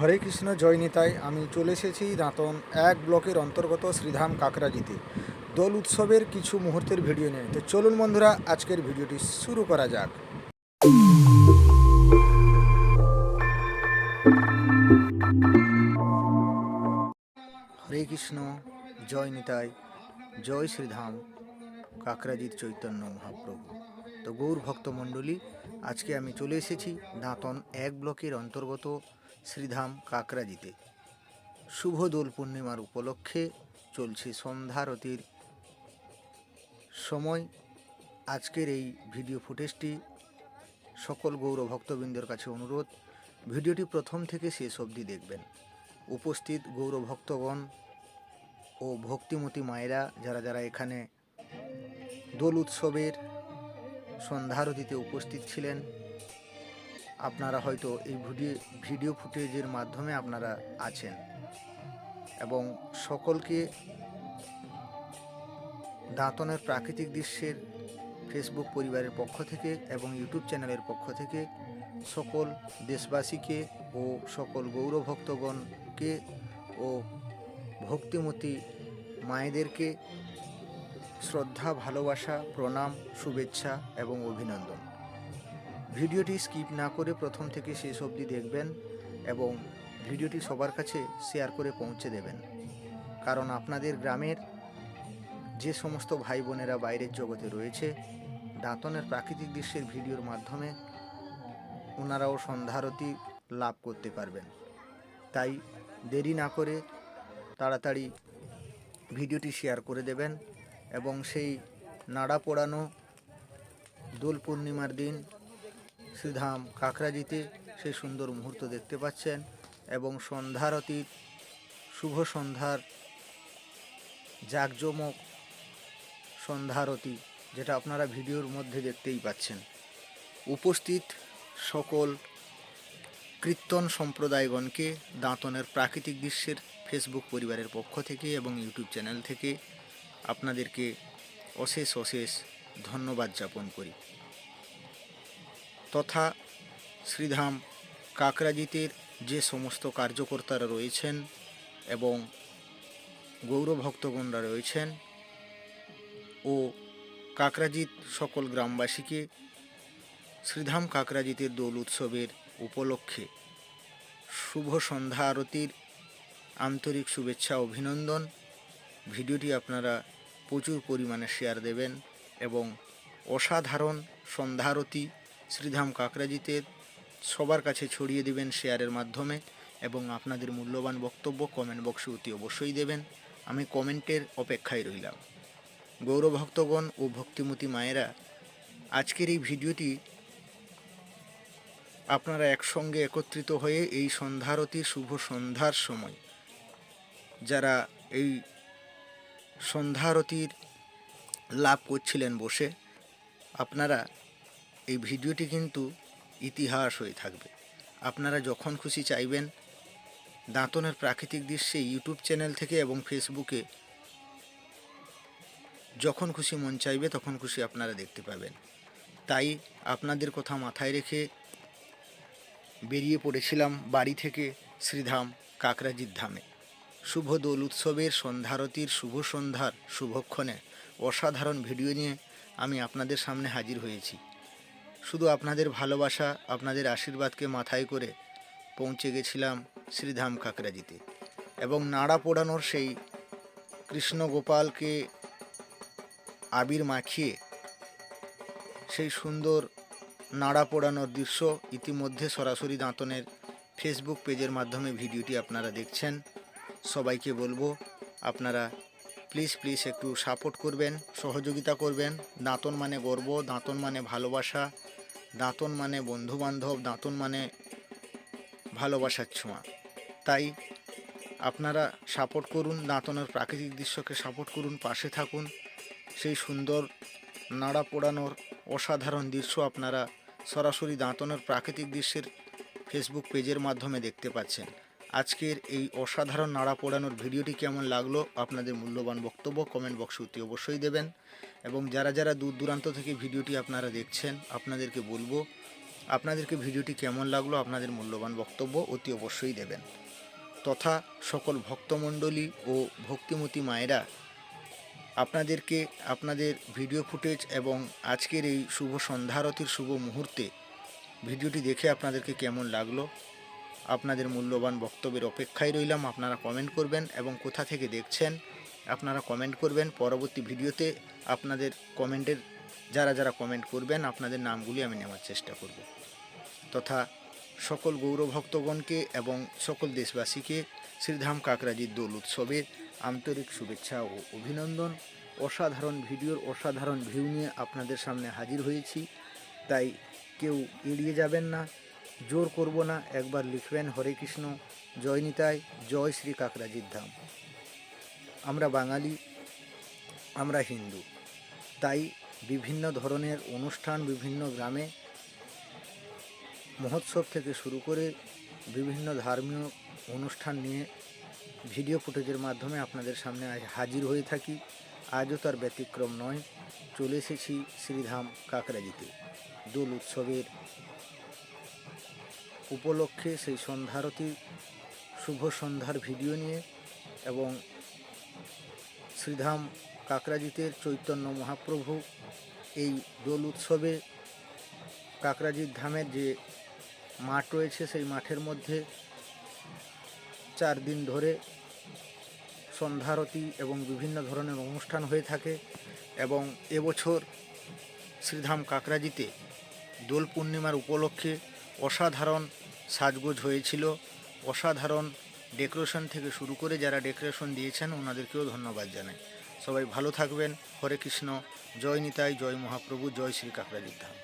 হরে কৃষ্ণ, জয় নিতাই। আমি চলে এসেছি দাঁতন এক ব্লকের অন্তর্গত শ্রীধাম কাকরাজিতে। দোল উৎসবের কিছু মুহূর্তের ভিডিও নিয়ে। তো চলুন বন্ধুরা, আজকের ভিডিওটি শুরু করা যাক। হরে কৃষ্ণ, জয় নিতাই, জয় শ্রীধাম কাকরাজির চৈতন্য মহাপ্রভু। তো গৌর ভক্তমণ্ডলী, আজকে আমি চলে এসেছি দাঁতন এক ব্লকের অন্তর্গত শ্রীধাম কাকরাজিতে। শুভ দোল পূর্ণিমার উপলক্ষে চলছে সন্ধ্যারতির সময়। আজকের এই ভিডিও ফুটেজটি সকল গৌর ভক্তবৃন্দের কাছে অনুরোধ। ভিডিওটি প্রথম থেকে শেষ অবধি দেখবেন। উপস্থিত গৌর ভক্তগণ ও ভক্তিমতী মায়েরা, যারা যারা এখানে দোল উৎসবের সন্ধ্যারতিতে উপস্থিত ছিলেন আপনারা হয়তো এই ভিডিও ভিডিও ফুটেজের মাধ্যমে আপনারা আছেন। এবং সকলকে দাঁতনের প্রাকৃতিক দৃশ্যের ফেসবুক পরিবারের পক্ষ থেকে এবং ইউটিউব চ্যানেলের পক্ষ থেকে সকল দেশবাসীকে ও সকল গৌরভক্তগণকে ও ভক্তিমতী মায়েদেরকে শ্রদ্ধা, ভালোবাসা, প্রণাম, শুভেচ্ছা এবং অভিনন্দন। ভিডিওটি স্কিপ না করে প্রথম থেকে শেষ অবধি দেখবেন এবং ভিডিওটি সবার কাছে শেয়ার করে পৌঁছে দেবেন। কারণ আপনাদের গ্রামের যে সমস্ত ভাই বোনেরা বাইরের জগতে রয়েছে, দাঁতনের প্রাকৃতিক দৃশ্যের ভিডিওর মাধ্যমে ওনারাও সন্ধ্যারতি লাভ করতে পারবেন। তাই দেরি না করে তাড়াতাড়ি ভিডিওটি শেয়ার করে দেবেন এবং সেই নাড়া পোড়ানো দোল পূর্ণিমার দিন শ্রীধাম কাকরাজিতে সেই সুন্দর মুহূর্ত দেখতে পাচ্ছেন এবং সন্ধ্যারতির শুভ সন্ধ্যার জাঁকজমক সন্ধ্যারতি, যেটা আপনারা ভিডিওর মধ্যে দেখতেই পাচ্ছেন। উপস্থিত সকল কীর্তন সম্প্রদায়গণকে দাঁতনের প্রাকৃতিক দৃশ্যের ফেসবুক পরিবারের পক্ষ থেকে এবং ইউটিউব চ্যানেল থেকে আপনাদেরকে অশেষ অশেষ ধন্যবাদ জ্ঞাপন করি। তথা শ্রীধাম কাকরাজিতের যে সমস্ত কার্যকর্তারা রয়েছেন এবং গৌর ভক্তগণরা রয়েছেন ও কাকরাজিত সকল গ্রামবাসীকে শ্রীধাম কাকরাজিতের দোল উৎসবের উপলক্ষে শুভ সন্ধ্যা আরতির আন্তরিক শুভেচ্ছা, অভিনন্দন। ভিডিওটি আপনারা প্রচুর পরিমাণে শেয়ার দেবেন এবং অসাধারণ সন্ধ্যারতি শ্রীধাম কাকরাজিতে সবার কাছে ছড়িয়ে দেবেন শেয়ারের মাধ্যমে এবং আপনাদের মূল্যবান বক্তব্য কমেন্ট বক্সে অতি অবশ্যই দেবেন। আমি কমেন্টের অপেক্ষায় রইলাম। গৌরভক্তগণ ও ভক্তিমতী মায়েরা, আজকের এই ভিডিওটি আপনারা একসঙ্গে একত্রিত হয়ে এই সন্ধ্যারতি শুভ সন্ধ্যার সময় যারা এই সন্ধ্যারতির লাভ করছিলেন বসে, আপনারা এই ভিডিওটি কিন্তু ইতিহাস হয়ে থাকবে। আপনারা যখন খুশি চাইবেন, দাঁতনের প্রাকৃতিক দৃশ্যে ইউটিউব চ্যানেল থেকে এবং ফেসবুকে যখন খুশি মন চাইবে, তখন খুশি আপনারা দেখতে পাবেন। তাই আপনাদের কথা মাথায় রেখে বেরিয়ে পড়েছিলাম বাড়ি থেকে শ্রীধাম কাকরাজির ধামে। শুভ দোল উৎসবের সন্ধ্যারতির শুভ সন্ধ্যার শুভক্ষণে অসাধারণ ভিডিও নিয়ে আমি আপনাদের সামনে হাজির হয়েছি। শুধু আপনাদের ভালোবাসা, আপনাদের আশীর্বাদকে মাথায় করে পৌঁছে গেছিলাম শ্রীধাম কাকরাজিতে এবং নাড়া পোড়ানোর সেই কৃষ্ণ গোপালকে আবির মাখিয়ে সেই সুন্দর নাড়া পোড়ানোর দৃশ্য ইতিমধ্যে সরাসরি দাঁতনের ফেসবুক পেজের মাধ্যমে ভিডিওটি আপনারা দেখছেন। সবাইকে বলব, আপনারা প্লিজ প্লিজ একটু সাপোর্ট করবেন, সহযোগিতা করবেন। দাঁতন মানে গর্ব, দাঁতন মানে ভালোবাসা, দাঁতন মানে বন্ধুবান্ধব, দাঁতন মানে ভালোবাসার ছোঁয়া। তাই আপনারা সাপোর্ট করুন, দাঁতনের প্রাকৃতিক দৃশ্যকে সাপোর্ট করুন, পাশে থাকুন। সেই সুন্দর নাড়া পোড়ানোর অসাধারণ দৃশ্য আপনারা সরাসরি দাঁতনের প্রাকৃতিক দৃশ্যের ফেসবুক পেজের মাধ্যমে দেখতে পাচ্ছেন। আজকের এই অসাধারণ নাড়া পোড়ানোর ভিডিওটি কেমন লাগল, আপনাদের মূল্যবান বক্তব্য কমেন্ট বক্সে অতি অবশ্যই দেবেন। এবং যারা যারা দূর দূরান্ত থেকে ভিডিওটি আপনারা দেখছেন, আপনাদেরকে বলব, আপনাদেরকে ভিডিওটি কেমন লাগল, আপনাদের মূল্যবান বক্তব্য অতি অবশ্যই দেবেন। তথা সকল ভক্তমণ্ডলী ও ভক্তিমতী মায়েরা, আপনাদেরকে আপনাদের ভিডিও ফুটেজ এবং আজকের এই শুভ সন্ধ্যারতির শুভ মুহূর্তে ভিডিওটি দেখে আপনাদেরকে কেমন লাগল আপনাদের মূল্যবান বক্তব্যের অপেক্ষায় রইলাম। আপনারা কমেন্ট করবেন এবং কোথা থেকে দেখছেন, আপনারা কমেন্ট করবেন। পরবর্তী ভিডিওতে আপনাদের কমেন্টের যারা যারা কমেন্ট করবেন, আপনাদের নামগুলি আমি নেওয়ার চেষ্টা করব। তথা সকল গৌরভক্তগণকে এবং সকল দেশবাসীকে শ্রীধাম কাকরাজির দোল উৎসবের আন্তরিক শুভেচ্ছা ও অভিনন্দন। অসাধারণ ভিডিওর অসাধারণ ভিউ নিয়ে আপনাদের সামনে হাজির হয়েছি। তাই কেউ এড়িয়ে যাবেন না। জোর করব না, একবার লিখবেন হরে কৃষ্ণ, জয় নিতাই, জয় শ্রী কাকরাজির ধাম। আমরা বাঙালি, আমরা হিন্দু, তাই বিভিন্ন ধরনের অনুষ্ঠান বিভিন্ন গ্রামে, মহোৎসব থেকে শুরু করে বিভিন্ন ধর্মীয় অনুষ্ঠান নিয়ে ভিডিও ফুটেজের মাধ্যমে আপনাদের সামনে আজ হাজির হয়ে থাকি। আজও তার ব্যতিক্রম নয়, চলে এসেছি শ্রীধাম কাকরাজিতে। দোল উৎসবের উপলক্ষে সেই সন্ধ্যারতি শুভ সন্ধ্যার ভিডিও নিয়ে এবং শ্রীধাম কাকরাজিতের চৈতন্য মহাপ্রভু এই দোল উৎসবে কাকরাজির ধামের যে মাঠ রয়েছে, সেই মাঠের মধ্যে চার দিন ধরে সন্ধ্যারতি এবং বিভিন্ন ধরনের অনুষ্ঠান হয়ে থাকে এবং এবছর শ্রীধাম কাকরাজিতে দোল পূর্ণিমার উপলক্ষে অসাধারণ সাজগোজ হয়েছিল। অসাধারণ ডেকোরেশন থেকে শুরু করে যারা ডেকোরেশন দিয়েছেন, ওনাদেরকেও ধন্যবাদ জানাই। সবাই ভালো থাকবেন। হরে কৃষ্ণ। জয় নিতাই, জয় মহাপ্রভু, জয় শ্রী কাকরাজির ধাম।